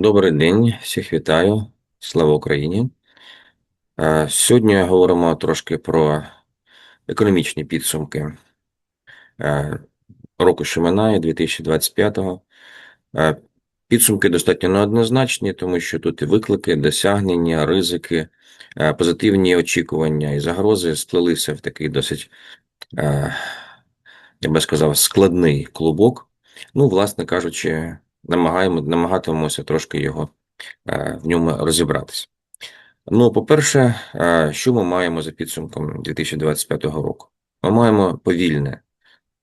Добрий день, всіх вітаю. Слава Україні. Е, Сьогодні говоримо трошки про економічні підсумки е, року, що минає, 2025-го. Е, Підсумки достатньо неоднозначні, тому що тут і виклики, досягнення, ризики, позитивні очікування і загрози сплелися в такий досить, я би сказав, складний клубок. Ну, власне кажучи, намагаємо, намагатимемося трошки його е, в ньому розібратися. Ну, по-перше, е, що ми маємо за підсумком 2025 року? Ми маємо повільне,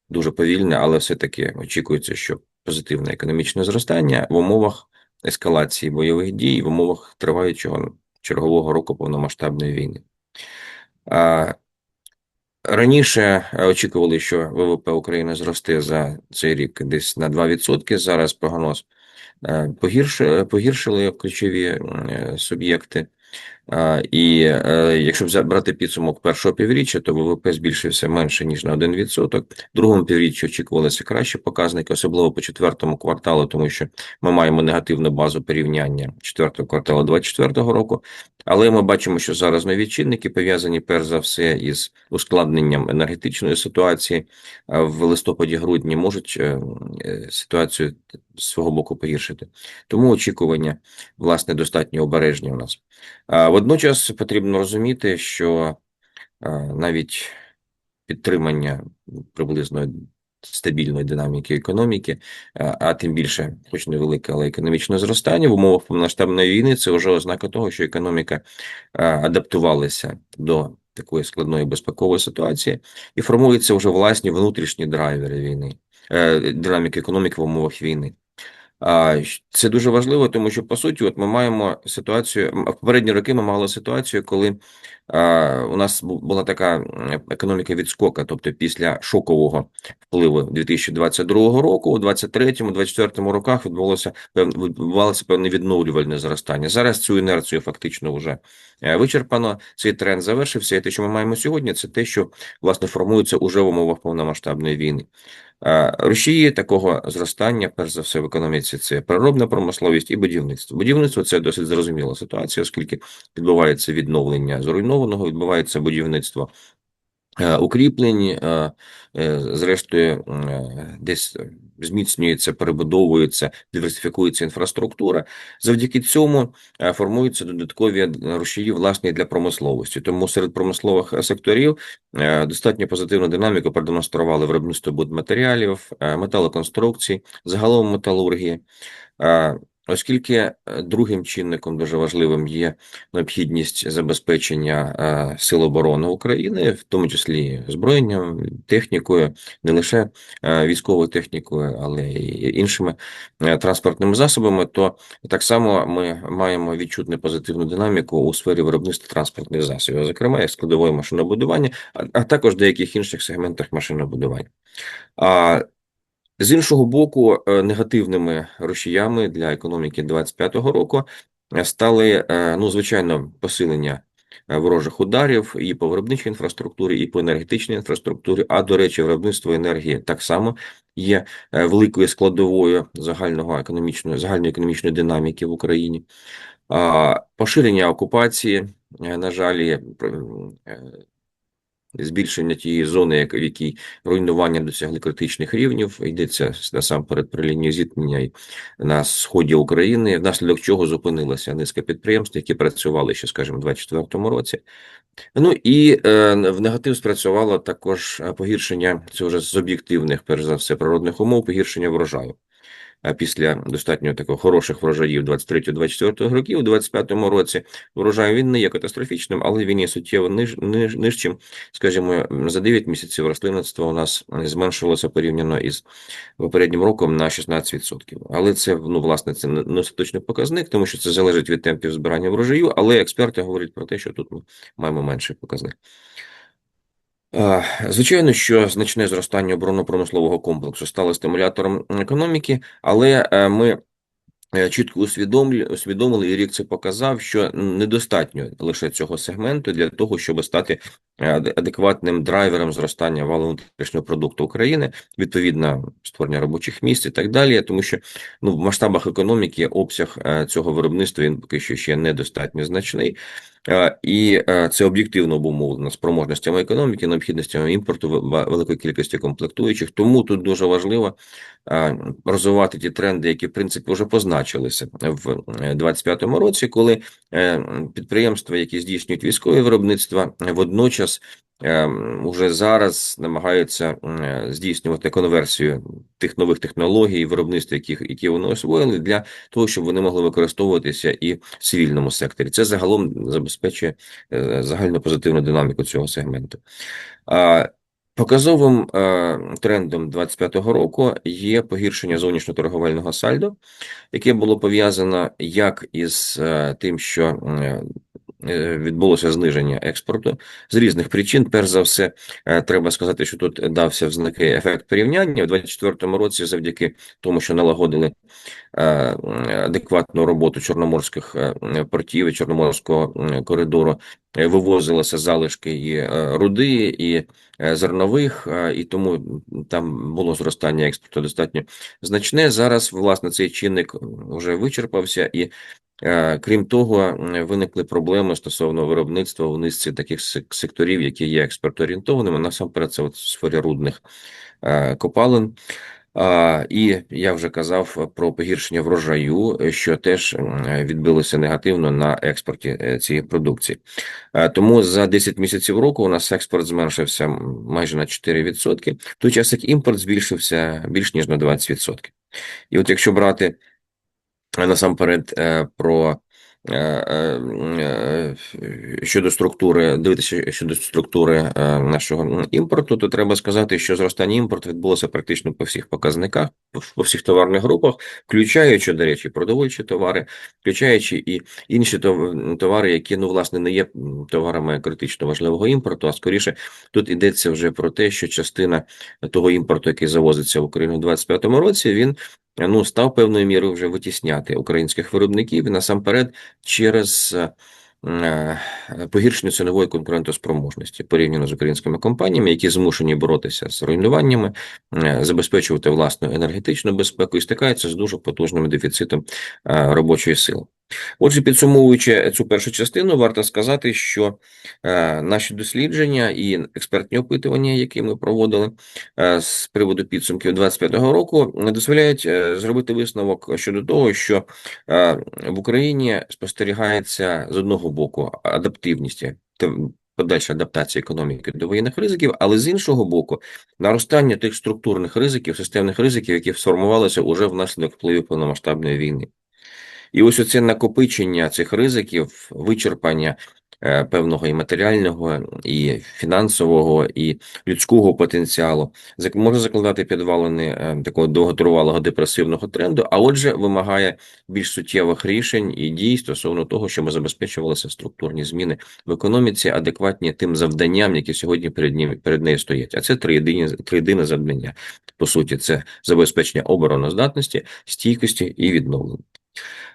дуже повільне, але все-таки очікується, що позитивне економічне зростання в умовах ескалації бойових дій, в умовах триваючого чергового року повномасштабної війни. Раніше очікували, що ВВП України зросте за цей рік десь на 2%. Зараз прогноз е, погіршили, погіршили ключові е, суб'єкти. І е, якщо брати підсумок першого півріччя, то ВВП збільшився менше ніж на 1%. В другому півріччі очікувалися кращі показники, особливо по четвертому кварталу, тому що ми маємо негативну базу порівняння четвертого кварталу 2024 року. Але ми бачимо, що зараз нові чинники пов'язані перш за все із ускладненням енергетичної ситуації в листопаді-грудні можуть е, е, ситуацію з свого боку погіршити. Тому очікування власне достатньо обережні у нас. Водночас потрібно розуміти, що навіть підтримання приблизно стабільної динаміки економіки, а, а тим більше, хоч невелике, але економічне зростання в умовах повномасштабної війни, це вже ознака того, що економіка адаптувалася до такої складної безпекової ситуації і формуються вже власні внутрішні драйвери війни, е, динаміки економіки в умовах війни. Це дуже важливо, тому що по суті, от ми маємо ситуацію. В попередні роки ми мали ситуацію, коли у нас бу- була така економіка відскока, тобто після шокового впливу 2022 року, у 2023 2024 роках відбулося відбувалося певне відновлювальне зростання. Зараз цю інерцію фактично вже е, вичерпано. Цей тренд завершився. І те, що ми маємо сьогодні, це те, що власне формується уже в умовах повномасштабної війни. Рушії такого зростання, перш за все, в економіці це переробна промисловість і будівництво. Будівництво це досить зрозуміла ситуація, оскільки відбувається відновлення зруйнованого, відбувається будівництво е, укріплень, е, е, зрештою, десь зміцнюється, перебудовується, диверсифікується інфраструктура. Завдяки цьому е, формуються додаткові рушії власні для промисловості. Тому серед промислових секторів е, достатньо позитивну динаміку продемонстрували виробництво будматеріалів, е, металоконструкцій, загалом металургії. Оскільки е, другим чинником дуже важливим є необхідність забезпечення е, Сил оборони України, в тому числі зброєнням, технікою, не лише е, військовою технікою, але й іншими транспортними засобами, то так само ми маємо відчутну позитивну динаміку у сфері виробництва транспортних засобів, зокрема як складової машинобудування, а також деяких інших сегментах машинобудування. З іншого боку, е, негативними рушіями для економіки 25-го року е, стали, е, ну, звичайно, посилення ворожих ударів і по виробничій інфраструктурі, і по енергетичній інфраструктурі. А до речі, виробництво енергії так само є великою складовою загального економічної загальної економічної динаміки в Україні. Поширення окупації, на жаль, збільшення тієї зони, як- в якій руйнування досягли критичних рівнів. Йдеться насамперед про лінію зіткнення на сході України, внаслідок чого зупинилася низка підприємств, які працювали ще, скажімо, у 2024 році. Ну і е, в негатив спрацювало також е, погіршення це вже з об'єктивних, перш за все, природних умов, погіршення врожаю. А після достатньо таких хороших врожаїв 23-24 років, у 25-му році врожай він не є катастрофічним, але він є суттєво ниж, ниж, нижчим. Скажімо, за 9 місяців рослинництво у нас зменшилося порівняно із попереднім роком на 16%. Але це, ну, власне, це не остаточний показник, тому що це залежить від темпів збирання врожаю, але експерти говорять про те, що тут ми маємо менший показник. Звичайно, що значне зростання оборонно-промислового комплексу стало стимулятором економіки, але е, ми е, чітко усвідомили, і рік це показав, що недостатньо лише цього сегменту для того, щоб стати е, адекватним драйвером зростання валового внутрішнього продукту України, відповідно створення робочих місць і так далі. Тому що ну в масштабах економіки обсяг цього виробництва він поки що ще недостатньо значний. Е, І е, це об'єктивно обумовлено спроможностями економіки, необхідностями імпорту великої кількості комплектуючих. Тому тут дуже важливо е, розвивати ті тренди, які в принципі вже позначилися в 2025 році, коли підприємства, які здійснюють військове виробництво, водночас е, уже зараз намагаються е, здійснювати конверсію тих нових технологій, виробництва, яких які вони освоїли, для того, щоб вони могли використовуватися і в цивільному секторі. Це загалом забезпечує е, загальну позитивну динаміку цього сегменту. Показовим е, трендом 25-го року є погіршення зовнішньоторговельного сальдо, яке було пов'язано як із тим, що відбулося зниження експорту з різних причин. Перш за все, е, треба сказати, що тут дався в знаки ефект порівняння у 24-му році, завдяки тому, що налагодили е, адекватну роботу чорноморських е, портів і чорноморського коридору, е, вивозилися залишки і е, руди, і е, зернових, е, і тому там було зростання експорту достатньо значне. Зараз, власне, цей чинник вже вичерпався, і е, крім того, виникли проблеми стосовно виробництва в низці таких секторів, які є експортоорієнтованими. Насамперед, це от в сфері рудних е, копалин. І я вже казав про погіршення врожаю, що теж відбилося негативно на експорті е, цієї продукції. Е, Тому за 10 місяців року у нас експорт зменшився майже на 4%, в той час як імпорт збільшився більш ніж на 20%. І от якщо брати е, насамперед е, про е, е, щодо структури, дивитися щодо структури нашого імпорту, то треба сказати, що зростання імпорту відбулося практично по всіх показниках, по- по всіх товарних групах, включаючи, до речі, продовольчі товари, включаючи і інші товари, які ну власне не є товарами критично важливого імпорту, а скоріше тут йдеться вже про те, що частина того імпорту, який завозиться в Україну у 2025 році, він ну став певною мірою вже витісняти українських виробників насамперед через е, е, погіршення цінової конкурентоспроможності порівняно з українськими компаніями, які змушені боротися з руйнуваннями, е, забезпечувати власну енергетичну безпеку і стикаються з дуже потужним дефіцитом робочої сили. Отже, підсумовуючи цю першу частину, варто сказати, що е, наші дослідження і експертні опитування, які ми проводили е, з приводу підсумків 25-го року, дозволяють е, зробити висновок щодо того, що в Україні спостерігається з одного боку адаптивність подальша адаптація економіки до воєнних ризиків, але з іншого боку, наростання тих структурних ризиків, системних ризиків, які сформувалися уже внаслідок впливу повномасштабної війни. І ось оце накопичення цих ризиків, вичерпання е, певного і матеріального, і фінансового, і людського потенціалу може закладати підвалини е, такого довготривалого депресивного тренду, а отже, вимагає більш суттєвих рішень і дій стосовно того, щоб забезпечувалися структурні зміни в економіці, адекватні тим завданням, які сьогодні перед ним перед нею стоять. А це три єдині три єдине завдання. По суті, це забезпечення обороноздатності, стійкості і відновлення.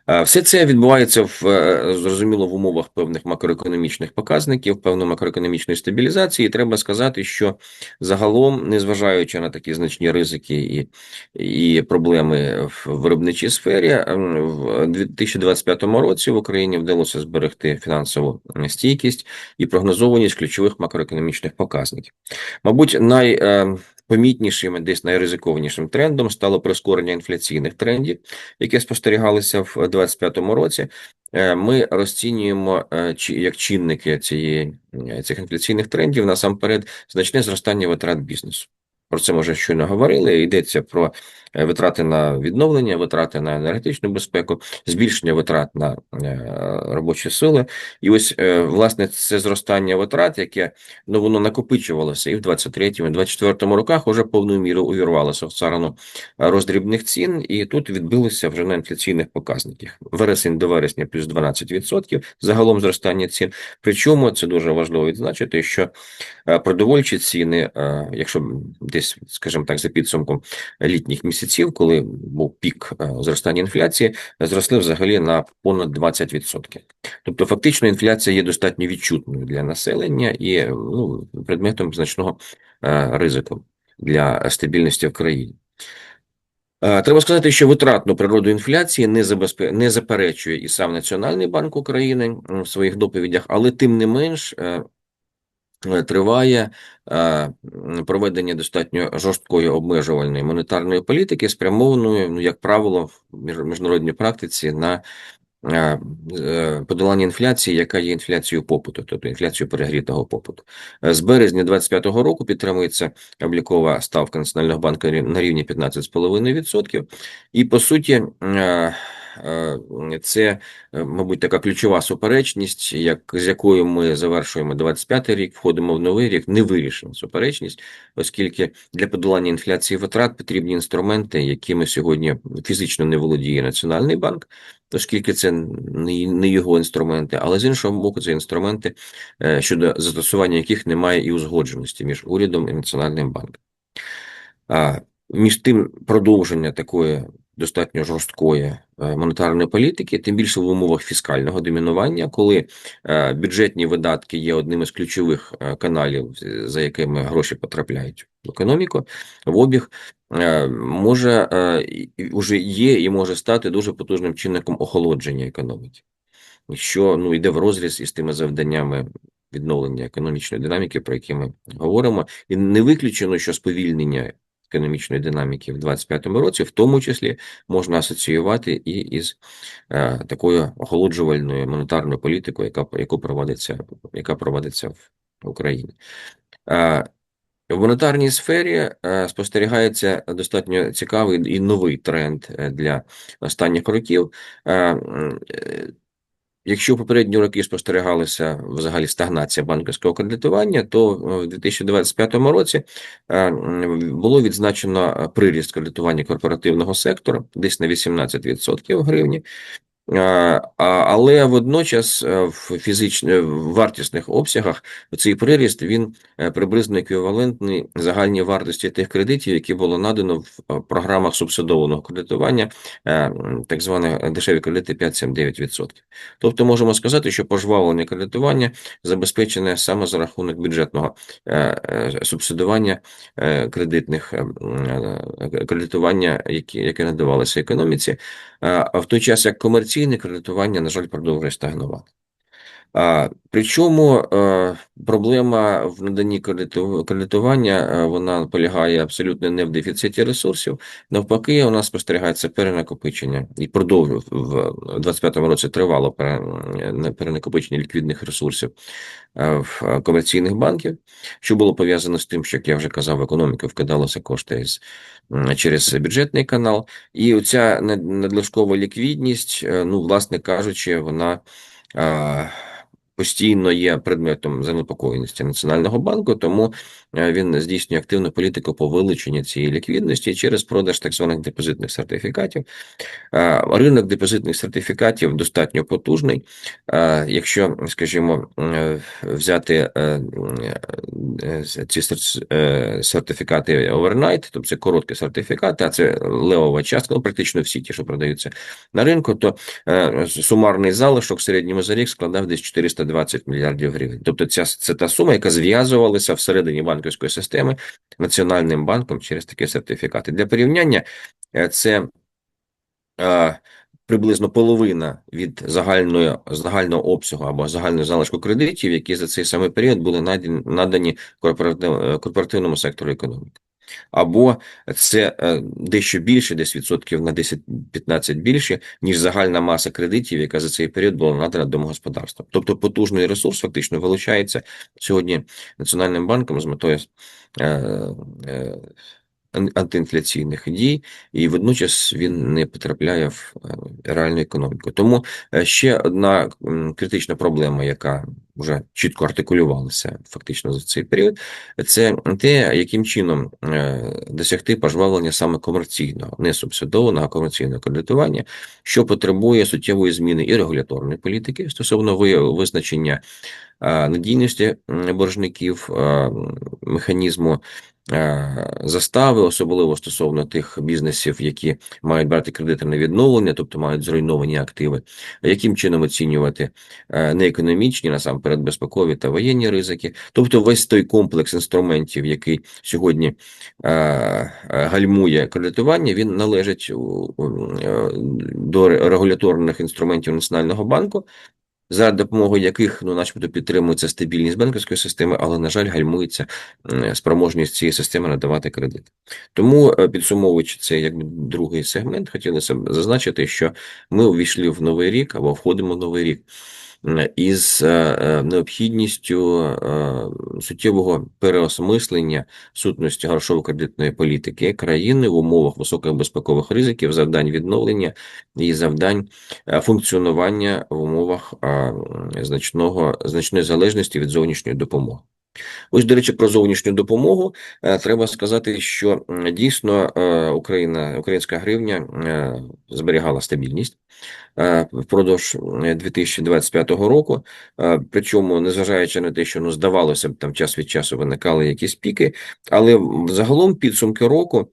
Е, Все це відбувається в е, зрозуміло в умовах певних макроекономічних показників, певної макроекономічної стабілізації. І треба сказати, що загалом, незважаючи на такі значні ризики і, і проблеми в виробничій сфері, ем, в 2025 році в Україні вдалося зберегти фінансову стійкість і прогнозованість ключових макроекономічних показників. Мабуть, най е, помітнішим, десь найризикованішим трендом стало прискорення інфляційних трендів, які спостерігалися в 2025 році. Е, Ми розцінюємо е, як чинники цієї е, цих інфляційних трендів насамперед значне зростання витрат бізнесу. Про це ми вже щойно говорили. Йдеться про витрати на відновлення, витрати на енергетичну безпеку, збільшення витрат на е, робочі сили. І ось е, власне це зростання витрат, яке ну воно накопичувалося і в 23-му, і 24-му роках уже повною мірою увірвалося в царину е, роздрібних цін, і тут відбилося вже на інфляційних показниках. Вересень до вересня плюс 12%, загалом зростання цін. Причому це дуже важливо відзначити, що е, продовольчі ціни, е, якщо десь, скажімо так, за підсумком літніх місяців, коли був пік е, зростання інфляції, зросли взагалі на понад 20%. Тобто, фактично, інфляція є достатньо відчутною для населення і ну, предметом значного е, ризику для стабільності в країні. Е, Треба сказати, що витратну природу інфляції не забезпе... не заперечує і сам Національний банк України в своїх доповідях, але тим не менш триває проведення достатньо жорсткої обмежувальної монетарної політики, спрямованої, ну як правило, в міжнародній практиці на Е, е, подолання інфляції, яка є інфляцією попиту, тобто інфляцією перегрітого попиту. З березня 2025 року підтримується облікова ставка Національного банку на рівні 15,5%. І по суті, е, це, мабуть, така ключова суперечність, як з якою ми завершуємо 25-й рік, входимо в новий рік, не вирішена суперечність, оскільки для подолання інфляції витрат потрібні інструменти, якими сьогодні фізично не володіє Національний банк оскільки це не його інструменти, але з іншого боку, це інструменти, е, щодо застосування яких немає і узгодженості між урядом і Національним банком. Між тим, продовження такої достатньо жорсткої е, монетарної політики, тим більше в умовах фіскального домінування, коли е, бюджетні видатки є одним із ключових каналів, за якими гроші потрапляють в економіку, в обіг, Е, може вже є і може стати дуже потужним чинником охолодження економіки, що ну йде в розріз із тими завданнями відновлення економічної динаміки, про які ми говоримо, і не виключено, що сповільнення економічної динаміки в 2025 році, в тому числі можна асоціювати і із е, такою охолоджувальною монетарною політикою, яка яку проводиться, яка проводиться в Україні. Е, в монетарній сфері е, спостерігається достатньо цікавий і новий тренд для останніх років. Е, якщо попередні роки спостерігалася взагалі стагнація банківського кредитування, то в 2025 році було відзначено приріст кредитування корпоративного сектору десь на 18% в гривні. Але водночас е, в фізичних вартісних обсягах цей приріст він е, приблизно еквівалентний загальній вартості тих кредитів, які було надано в е, програмах субсидованого кредитування, так звані дешеві кредити 5-7-9%. Тобто можемо сказати, що пожвавлення кредитування забезпечене саме за рахунок бюджетного субсидування кредитних кредитування, які надавалися економіці, в той час як комерційні комерційне кредитування, на жаль, продовжує стагнувати. Причому проблема в наданні кредитування вона полягає абсолютно не в дефіциті ресурсів. Навпаки, у нас спостерігається перенакопичення і продовжує в 2025 році тривало перенакопичення ліквідних ресурсів в комерційних банків, що було пов'язано з тим, що як я вже казав, в економіку вкидалося кошти через бюджетний канал, і оця надлишкова ліквідність, е, ну, власне кажучи, вона постійно є предметом занепокоєності Національного банку, тому він здійснює активну політику по вилученню цієї ліквідності через продаж так званих депозитних сертифікатів. Ринок депозитних сертифікатів достатньо потужний. Якщо, скажімо, е, взяти е, ці сертифікати овернайт, тобто це короткі сертифікати, а це левова частка, ну практично всі ті, що продаються на ринку, то сумарний залишок в середньому за рік складав десь 400 320 мільярдів гривень. Тобто, ця це та сума, яка зв'язувалася всередині банківської системи Національним банком через такі сертифікати. Для порівняння е, це е, приблизно половина від загальної загального обсягу або загального залишку кредитів, які за цей самий період були надані, надані корпоративному сектору економіки або це е, дещо більше, десь відсотків на 10-15 більше, ніж загальна маса кредитів, яка за цей період була надана домогосподарствам. Тобто потужний ресурс фактично вилучається сьогодні Національним банком з метою. Антиінфляційних дій, і водночас він не потрапляє в е, реальну економіку. Тому е, ще одна критична проблема, яка вже чітко артикулювалася фактично за цей період, це те, яким чином е, досягти пожвавлення саме комерційного, не субсидованого, а комерційного кредитування, що потребує суттєвої зміни і регуляторної політики стосовно визначення надійності боржників, механізму застави, особливо стосовно тих бізнесів, які мають брати кредити на відновлення, тобто мають зруйновані активи, яким чином оцінювати е, неекономічні, насамперед безпекові та воєнні ризики, тобто весь той комплекс інструментів, який сьогодні гальмує кредитування, він належить до регуляторних інструментів Національного банку за допомогою яких, ну, начебто, підтримується стабільність банківської системи, але, на жаль, гальмується спроможність цієї системи надавати кредит. Тому, е, підсумовуючи цей якби другий сегмент, хотілося б зазначити, що ми увійшли в новий рік або входимо в новий рік із е, е, необхідністю е, суттєвого переосмислення сутності грошово-кредитної політики країни в умовах високих безпекових ризиків, завдань відновлення і завдань функціонування в умовах значного значної залежності від зовнішньої допомоги. Ось, до речі, про зовнішню допомогу треба сказати, що дійсно Україна, українська гривня зберігала стабільність. Е, впродовж 2025 е, року. Е, причому, незважаючи на те, що ну здавалося б, там час від часу виникали якісь піки, але загалом підсумки року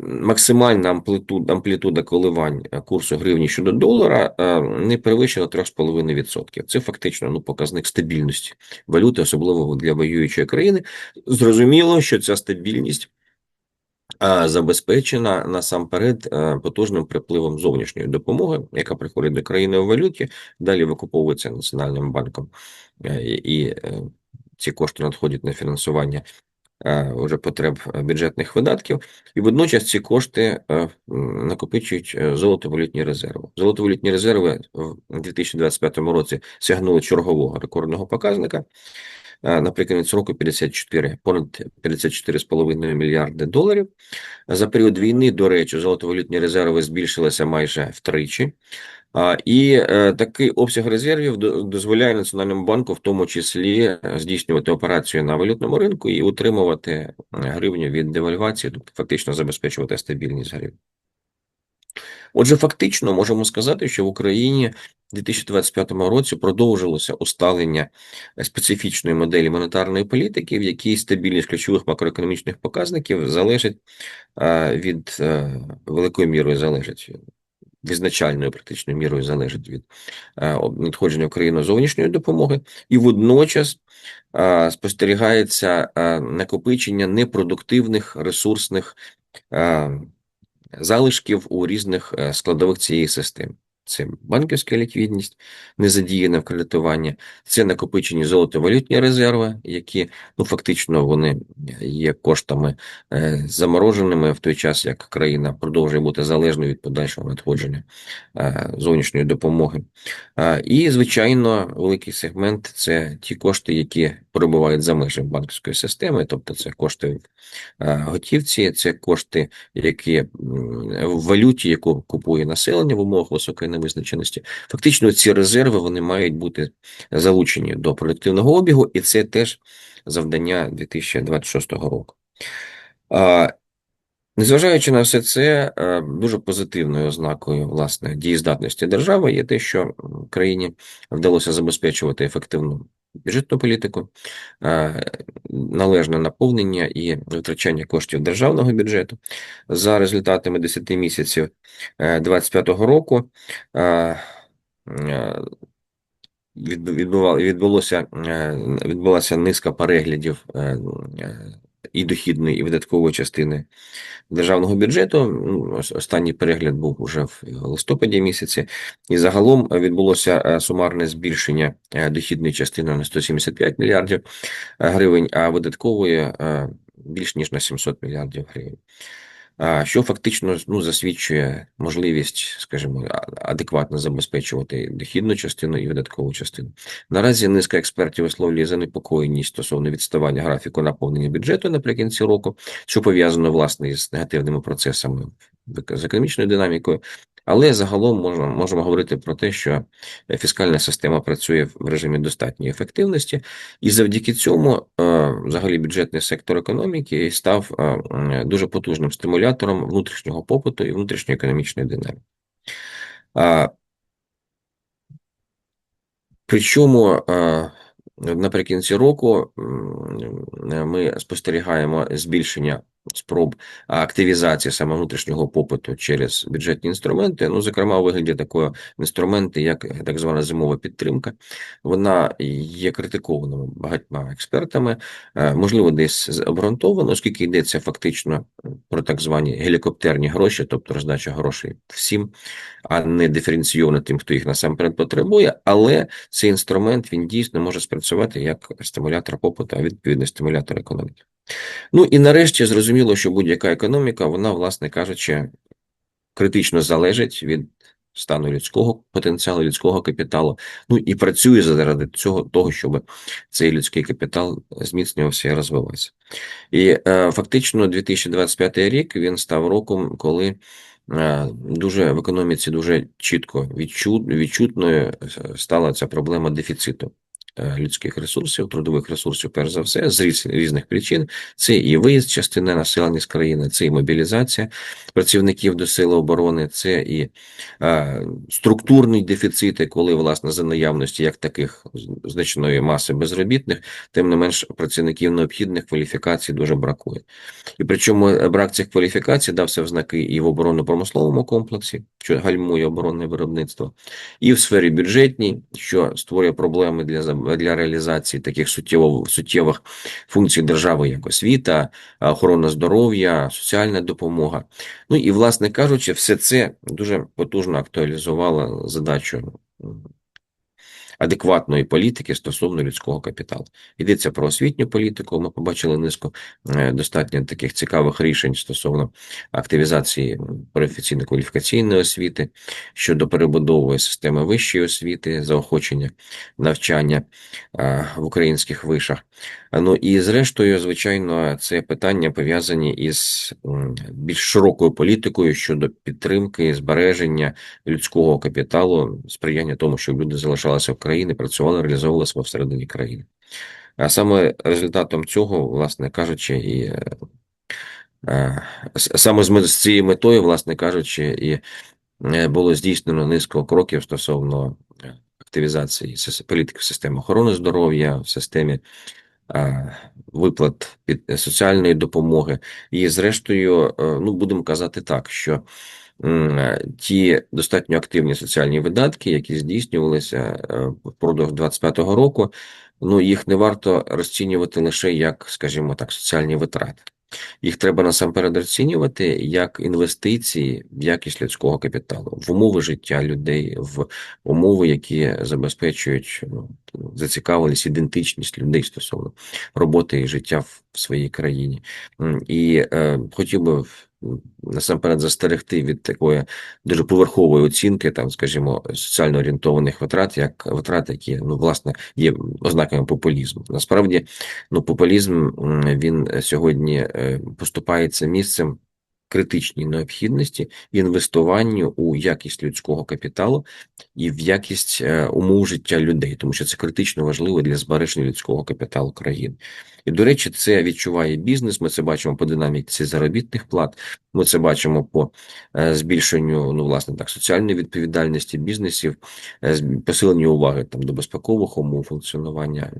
максимальна амплітуда, амплітуда коливань курсу гривні щодо долара не перевищила 3,5%. Це фактично ну показник стабільності валюти, особливо для воюючої країни. Зрозуміло, що ця стабільність забезпечена насамперед е, потужним припливом зовнішньої допомоги, яка приходить до країни у валюті, далі викуповується національним банком, е, і е, ці кошти надходять на фінансування уже потреб бюджетних видатків, і водночас ці кошти накопичують золотовалютні резерви. Золотовалютні резерви в 2025 році сягнули чергового рекордного показника. Наприкінець року 54, понад 54,5 мільярди доларів. За період війни, до речі, золотовалютні резерви збільшилися майже втричі. І е, такий обсяг резервів дозволяє Національному банку, в тому числі, е, здійснювати операцію на валютному ринку і утримувати е, гривню від девальвації, тобто фактично забезпечувати стабільність гривні. Отже, фактично можемо сказати, що в Україні в 2025 році продовжилося усталення специфічної моделі монетарної політики, в якій стабільність ключових макроекономічних показників залежить від великої мірою залежить. Визначальною практичною мірою залежить від надходження України зовнішньої допомоги, і водночас спостерігається накопичення непродуктивних ресурсних залишків у різних е, складових цієї системи. Це банківська ліквідність, не задіяна в кредитуванні, це накопичені золотовалютні резерви, які ну фактично вони є коштами е, замороженими в той час, як країна продовжує бути залежною від подальшого надходження е, зовнішньої допомоги. Е, і, звичайно, великий сегмент це ті кошти, які перебувають за межами банківської системи, тобто це кошти е, готівці, це кошти, які в валюті, яку купує населення в умовах високої невизначеності. Фактично, ці резерви вони мають бути залучені до продуктивного обігу, і це теж завдання 2026 року. Незважаючи на все це, е, дуже позитивною ознакою власне дієздатності держави є те, що країні вдалося забезпечувати ефективну бюджетну політику, е, належне наповнення і витрачання коштів державного бюджету за результатами 10 місяців 2025 е, року. Відбулося відбулася низка переглядів і дохідної, і видаткової частини державного бюджету. Ну, останній перегляд був уже в листопаді місяці, і загалом відбулося е, сумарне збільшення е, дохідної частини на 175 мільярдів е, гривень, а видаткової більш ніж на 700 мільярдів гривень що фактично ну, засвідчує можливість, скажімо, адекватно забезпечувати дохідну частину і видаткову частину. Наразі низка експертів висловлює занепокоєність стосовно відставання графіку наповнення бюджету наприкінці року, що пов'язано власне із негативними процесами з економічною динамікою. Але загалом можемо можемо говорити про те, що фіскальна система працює в режимі достатньої ефективності, і завдяки цьому, е, взагалі, бюджетний сектор економіки став е, дуже потужним стимулятором внутрішнього попиту і внутрішньої економічної динаміки. Причому наприкінці року ми спостерігаємо збільшення спроб активізації саме внутрішнього попиту через бюджетні інструменти. Ну, зокрема, у вигляді такої інструменти, як так звана зимова підтримка. Вона є критикована багатьма експертами, е, можливо, десь обґрунтовано, оскільки йдеться фактично про так звані гелікоптерні гроші, тобто роздача грошей всім, а не диференційовано тим, хто їх насамперед потребує. Але цей інструмент він дійсно може спрацювати як стимулятор попиту, а відповідно стимулятор економіки. Ну і нарешті зрозуміло, що будь-яка економіка, вона, власне кажучи, критично залежить від стану людського потенціалу, людського капіталу. Ну і працює заради цього того, щоб цей людський капітал зміцнювався і розвивався. І е, фактично 2025 рік він став роком, коли е, дуже в економіці дуже чітко відчут, відчутною стала ця проблема дефіциту. Е, людських ресурсів, трудових ресурсів, перш за все, з різних причин. Це і виїзд частини населення з країни, це і мобілізація працівників до сили оборони, це і а, структурний дефіцит, коли, власне, за наявності як таких значної маси безробітних, тим не менш працівників необхідних кваліфікацій дуже бракує. І причому е, брак цих кваліфікацій дався в знаки і в оборонно-промисловому комплексі, що гальмує оборонне виробництво, і в сфері бюджетній, що створює проблеми для для реалізації таких суттєвих функцій держави, як освіта, охорона здоров'я, соціальна допомога. Ну і, власне кажучи, все це дуже потужно актуалізувало задачу адекватної політики стосовно людського капіталу. Йдеться про освітню політику. Ми побачили низку е, достатньо таких цікавих рішень стосовно активізації професійно-кваліфікаційної освіти щодо перебудови системи вищої освіти, заохочення навчання е, в українських вишах. Ну і зрештою, звичайно, це питання пов'язані із більш широкою політикою щодо підтримки збереження людського капіталу, сприяння тому, щоб люди залишалися в країни, працювали, реалізовували себе всередині країни. А саме результатом цього, власне кажучи, і е, е, саме з цією метою, власне кажучи, і е, було здійснено низку кроків стосовно активізації політики в системі охорони здоров'я, в системі виплат соціальної допомоги. І, зрештою, ну будемо казати так, що ті достатньо активні соціальні видатки, які здійснювалися е, впродовж 25-го року, ну їх не варто розцінювати лише як, скажімо так, соціальні витрати. Їх треба насамперед оцінювати як інвестиції в якість людського капіталу, в умови життя людей, в умови, які забезпечують ну, зацікавленість, ідентичність людей стосовно роботи і життя в своїй країні. І е, хотів би насамперед застерегти від такої дуже поверхової оцінки, там, скажімо, соціально орієнтованих витрат, як витрат, які ну власне є ознаками популізму. Насправді, ну популізм він сьогодні е, поступається місцем. Критичній необхідності інвестуванню у якість людського капіталу і в якість е, умов життя людей, тому що це критично важливо для збереження людського капіталу країн. І, до речі, це відчуває бізнес. Ми це бачимо по динаміці заробітних плат. Ми це бачимо по е, збільшенню ну, власне так, соціальної відповідальності бізнесів, е, посиленню уваги там до безпекових умов функціонування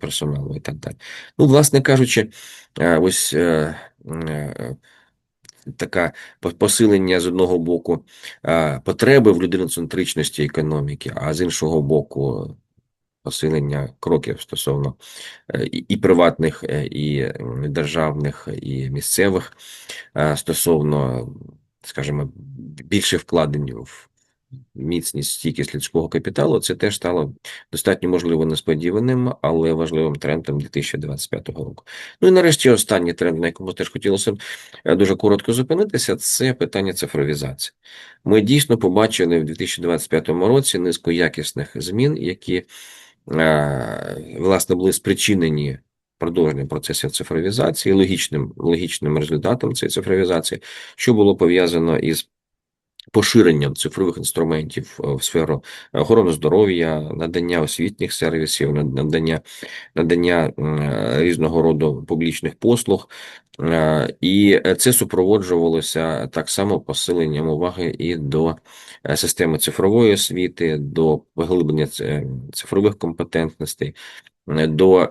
персоналу і так далі. Ну, власне кажучи, ось. Така посилення з одного боку потреби в людиноцентричності економіки, а з іншого боку, посилення кроків стосовно е, і приватних, е, і державних, і місцевих стосовно, скажімо, більше вкладень в міцність стійкість людського капіталу, це теж стало достатньо можливо несподіваним, але важливим трендом 2025 року. Ну і нарешті останній тренд, на якому теж хотілося б е, дуже коротко зупинитися, це питання цифровізації. Ми дійсно побачили в 2025 році низку якісних змін, які е, власне були спричинені. Продовження процесів цифровізації, логічним логічним результатом цієї цифровізації, що було пов'язано із поширенням цифрових інструментів е, в сферу охорони здоров'я, надання освітніх сервісів, надання надання різного роду публічних послуг, е, і це супроводжувалося так само посиленням уваги і до е, системи цифрової освіти, до поглиблення цифрових компетентностей. до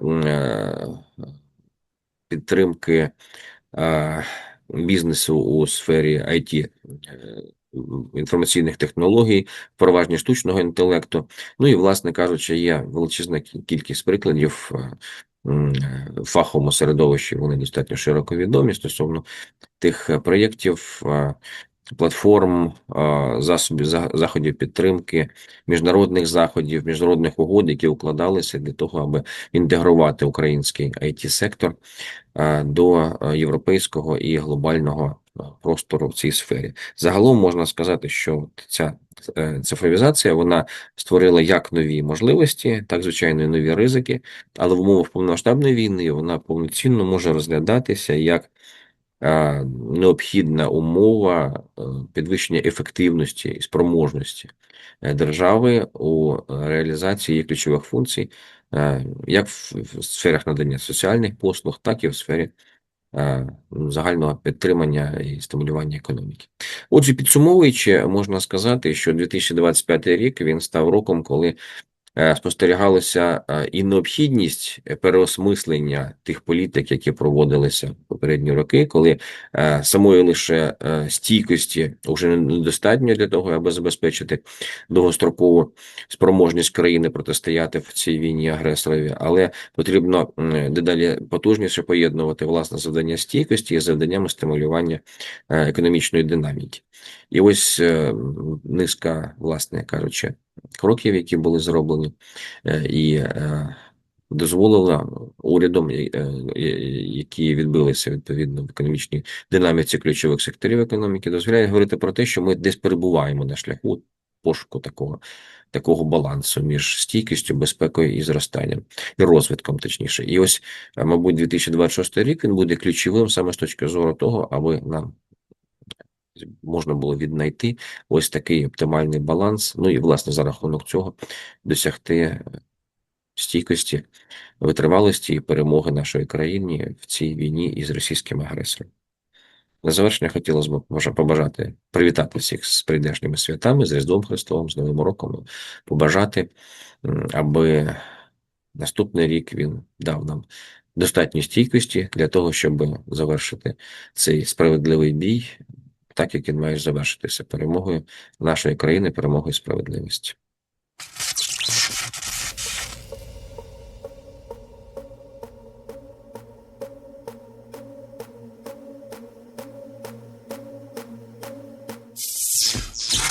підтримки бізнесу у сфері IT, інформаційних технологій, впровадження штучного інтелекту. Ну і, власне кажучи, є величезна кількість прикладів е, м, е, в фаховому середовищі. Вони достатньо широко відомі стосовно тих е, проєктів, е, платформ, засобів заходів підтримки, міжнародних заходів, міжнародних угод, які укладалися для того, аби інтегрувати український it сектор до європейського і глобального простору в цій сфері. Загалом можна сказати, що ця е, цифровізація вона створила як нові можливості, так звичайно і нові ризики, але в умовах повномасштабної війни вона повноцінно може розглядатися як необхідна умова е, підвищення ефективності і спроможності е, держави у реалізації її ключових функцій, е, як в сферах надання соціальних послуг, так і в сфері е, загального підтримання і стимулювання економіки. Отже, підсумовуючи, можна сказати, що 2025 рік він став роком, коли е, спостерігалася е, і необхідність переосмислення тих політик, які проводилися в попередні роки, коли е, самої лише е, стійкості вже недостатньо для того, аби забезпечити довгострокову спроможність країни протистояти в цій війні агресорові, але потрібно дедалі потужніше поєднувати власне завдання стійкості із завданнями стимулювання е, економічної динаміки. І ось е, низка, власне кажучи, кроків, які були зроблені, е, і е, дозволила урядом, які відбилися відповідно в економічній динаміці ключових секторів економіки, дозволяє говорити про те, що ми десь перебуваємо на шляху пошуку такого, такого балансу між стійкістю, безпекою і зростанням, і розвитком, точніше. І ось, мабуть, 2026 рік він буде ключовим саме з точки зору того, аби нам можна було віднайти ось такий оптимальний баланс. Ну і власне за рахунок цього досягти е, стійкості, витривалості і перемоги нашої країни в цій війні із російським агресором. На завершення хотілося б побажати привітати всіх з прийдешніми святами, з Різдвом Христовим, з Новим роком, побажати, аби наступний рік він дав нам достатньо стійкості для того, щоб завершити цей справедливий бій, так як він має завершитися перемогою нашої країни, перемогою справедливості.